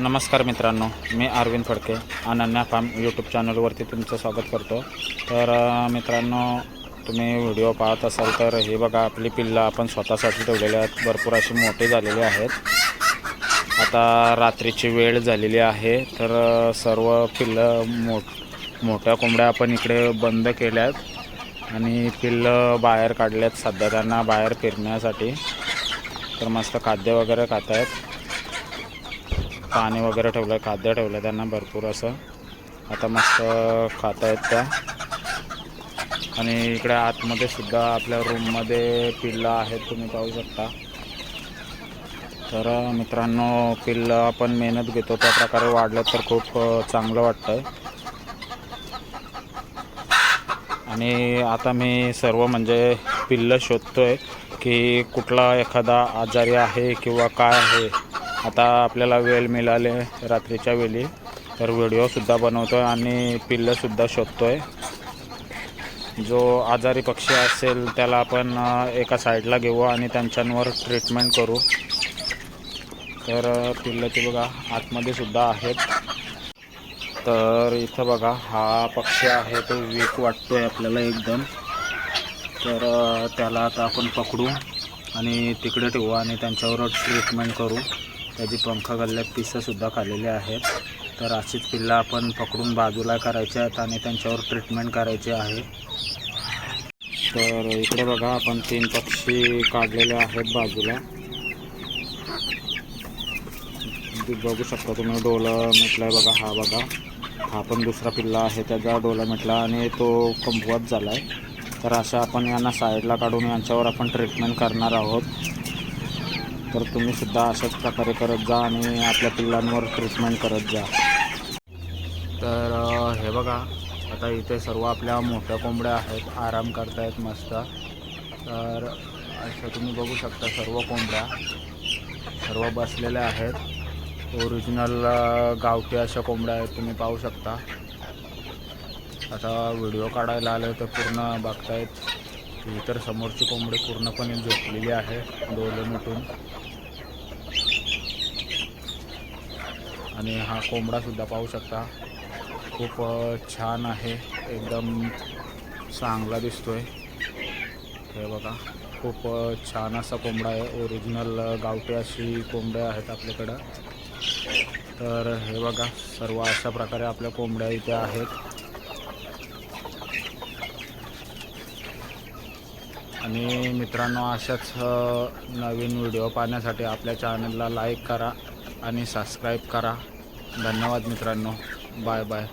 नमस्कार मित्रांनो मी अरविंद फडके अनन्या फार्म यूट्यूब चॅनलवरती तुमचं स्वागत करतो. तर मित्रांनो तुम्ही व्हिडिओ पाहत असाल तर हे बघा आपली पिल्लं आपण स्वतःसाठी ठेवलेली आहेत. भरपूर अशी मोठी झालेली आहेत. आता रात्रीची वेळ झालेली आहे. तर सर्व पिल्लं मोठ मोठ्या कोंबड्या आपण इकडे बंद केल्या आहेत. आणि पिल्लं बाहेर काढल्यात सध्या त्यांना बाहेर फिरण्यासाठी. तर मस्त खाद्य वगैरे खात आहेत पाणी वगैरे ठेवलं खाद्य ठेवलं त्यांना भरपूर असं. आता मस्त खात आहेत त्या. आणि इकडे आतमध्ये सुद्धा आपल्या रूममध्ये पिल्लं आहेत तुम्ही पाहू शकता. तर मित्रांनो पिल्लं आपण मेहनत घेतो त्या प्रकारे वाढलं तर खूप चांगलं वाटतं आणि आता मी सर्व म्हणजे पिल्लं शोधतोय की कुठला एखादा आजारी आहे किंवा काय आहे. आता आपल्याला वेळ मिळाले रात्रीच्या वेळी. तर व्हिडिओसुद्धा बनवतो आहे आणि पिल्लंसुद्धा शोधतो आहे जो आजारी पक्षी असेल त्याला आपण एका साईडला घेऊ आणि त्यांच्यावर ट्रीटमेंट करू. तर पिल्लं ते बघा आतमध्ये सुद्धा आहेत. तर इथं बघा हा पक्षी आहे तो वीक आहे आपल्याला एकदम. तर त्याला आता आपण पकडू आणि तिकडे ठेवू आणि त्यांच्यावर ट्रीटमेंट करू. त्याची पंख गल्ल्यात पिसंसुद्धा खाल्लेली आहेत. तर अशीच पिल्लं आपण पकडून बाजूला करायचे आहेत आणि त्यांच्यावर ट्रीटमेंट करायची आहे. तर इकडे बघा आपण तीन पक्षी काढलेले आहेत बाजूला. बघू शकता तुम्ही डोलं आहे बघा हा बघा. हा पण दुसरा पिल्ला आहे त्याचा डोला मिटला आणि तो कमकुवत झाला आहे तर अशा आपण यांना साईडला काढून यांच्यावर आपण ट्रीटमेंट करणार आहोत. तर तुम्ही सुद्धा अशाच प्रकारे करत जा आणि आपल्या पिल्लांवर ट्रीटमेंट करत जा. तर हे बघा आता इथे सर्व आपल्या मोठ्या कोंबड्या आहेत आराम करतायत मस्त. तर असं तुम्ही बघू शकता सर्व कोंबड्या. सर्व बसलेल्या आहेत. ओरिजिनल गावठी अशा कोंबड्या आहेत तुम्ही पाहू शकता. आता व्हिडिओ काढायला आले तर पूर्ण बघतायत. ही तर समोरची कोंबडी पूर्णपणे झोपलेली आहे डोळे उठून आणि हा कोंबडासुद्धा पाहू शकता. खूप छान आहे. एकदम चांगला दिसतोय. हे बघा. खूप छान असा कोंबडा आहे. ओरिजिनल गावठी अशी कोंबड्या आहेत आपल्याकडं. तर हे बघा. सर्व अशा प्रकारे आपल्या कोंबड्या इथे आहेत. आणि मित्रांनो अशाच नवीन व्हिडिओ पाहण्यासाठी आपल्या चॅनलला लाईक करा आणि सबस्क्राईब करा. धन्यवाद मित्रांनो. Bye bye.